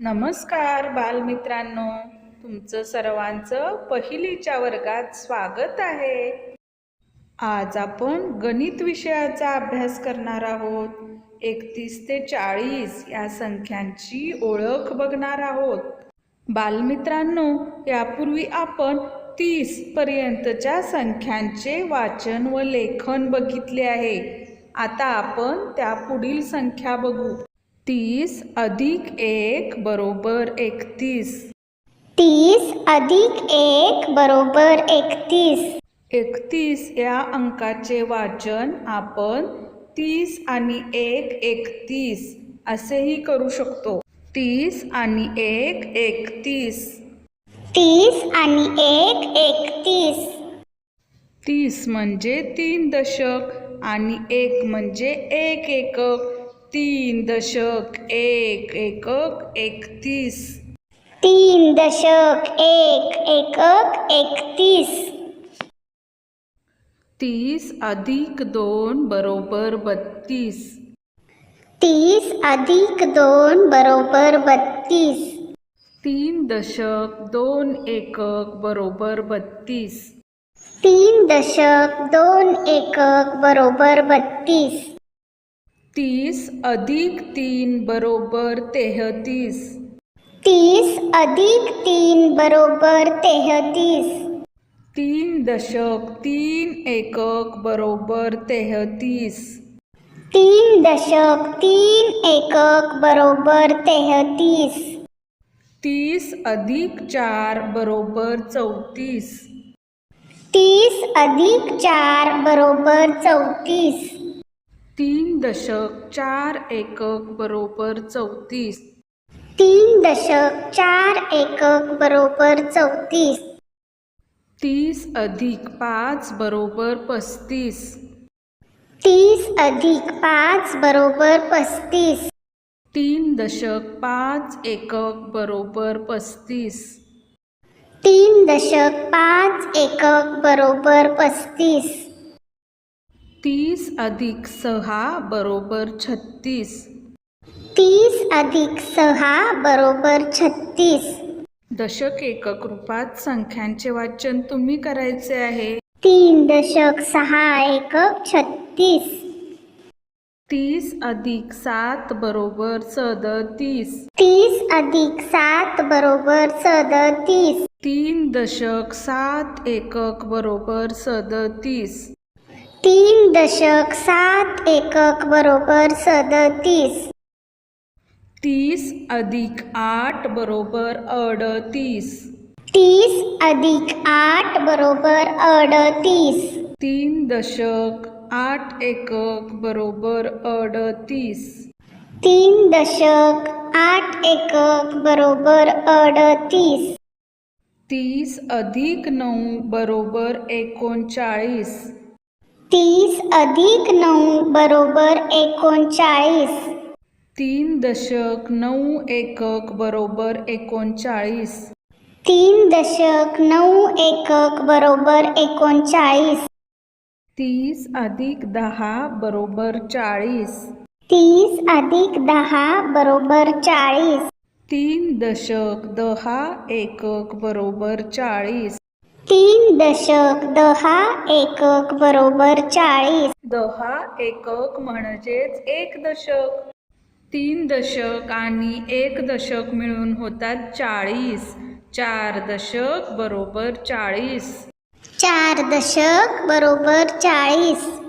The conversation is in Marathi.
नमस्कार बालमित्रांनो तुमचं सर्वांचं पहिलीच्या वर्गात स्वागत आहे. आज आपण गणित विषयाचा अभ्यास करणार आहोत. एकतीस ते चाळीस या संख्यांची ओळख बघणार आहोत. बालमित्रांनो यापूर्वी आपण तीस पर्यंतच्या संख्यांचे वाचन व लेखन बघितले आहे. आता आपण त्या पुढील संख्या बघू. तीस अधिक एक बरोबर एकतीस. तीस अधिक एक बरोबर एकतीस. एकतीस या अंकाचे वाचन आपण तीस आणि एक एकतीस असेही करू शकतो. तीस आणि एक एकतीस. तीस आणि एक एकतीस. तीस म्हणजे तीन दशक आणि एक म्हणजे एक एकक. तीन दशक एक एकक एकतीस। तीन दशक एक एकक एकतीस। तीस अधिक दोन बरोबर बत्तीस। तीस अधिक दोन बरोबर बत्तीस। तीन दशक दोन एकक बरोबर बत्तीस। तीन दशक दोन एकक बरोबर बत्तीस। तीस अधिक तीन बरोबर तेहतीस. तीस अधिक तीन बरोबर तेहतीस. तीन दशक तीन एकक बरोबर तेहतीस. तीन दशक तीन एकक बरोबर तेहतीस. तीस अधिक चार बरोबर चौतीस. तीस अधिक चार बरोबर चौतीस. तीन दशक चार एकक बरोबर चौतीस. तीन दशक चार एकक बरोबर चौतीस. तीस अधिक पाच बरोबर पस्तीस. तीस अधिक पाच बरोबर पस्तीस. तीन दशक पाच एकक बरोबर पस्तीस. तीन दशक पाच एकक बरोबर पस्तीस. तीस अधिक सहा बरोबर छत्तीस. तीस अधिक सहा बरोबर छत्तीस. दशक एकक रूपात संख्यांचे वाचन तुम्ही करायचे आहे. तीन दशक सहा एकक छत्तीस. तीस अधिक सात बरोबर सदतीस. तीस अधिक सात बरोबर सदतीस. तीन दशक सात एकक बरोबर सदतीस. तीन दशक सात एकक बरोबर सदतीस तीस अधिक आठ बरोबर अडतीस. तीस अधिक आठ बरोबर अडतीस. तीन दशक आठ एकक बरोबर अडतीस. तीन दशक आठ एकक बरोबर अडतीस. तीस अधिक नऊ बरोबर एकोणचाळीस. तीस अधिक नऊ बरोबर एकोणचाळीस. तीन दशक नऊ एकक बरोबर एकोणचाळीस. तीन दशक नऊ एकक बरोबर एकोणचाळीस. तीस अधिक दहा बरोबर चाळीस. तीस अधिक दहा बरोबर चाळीस. तीन दशक दहा एकक बरोबर चाळीस. तीन दशक दहा एकक बरोबर चाळीस. दहा एकक म्हणजेच एक दशक. तीन दशक आणि एक दशक मिळून होतात चाळीस. चार दशक बरोबर चाळीस. चार दशक बरोबर चाळीस.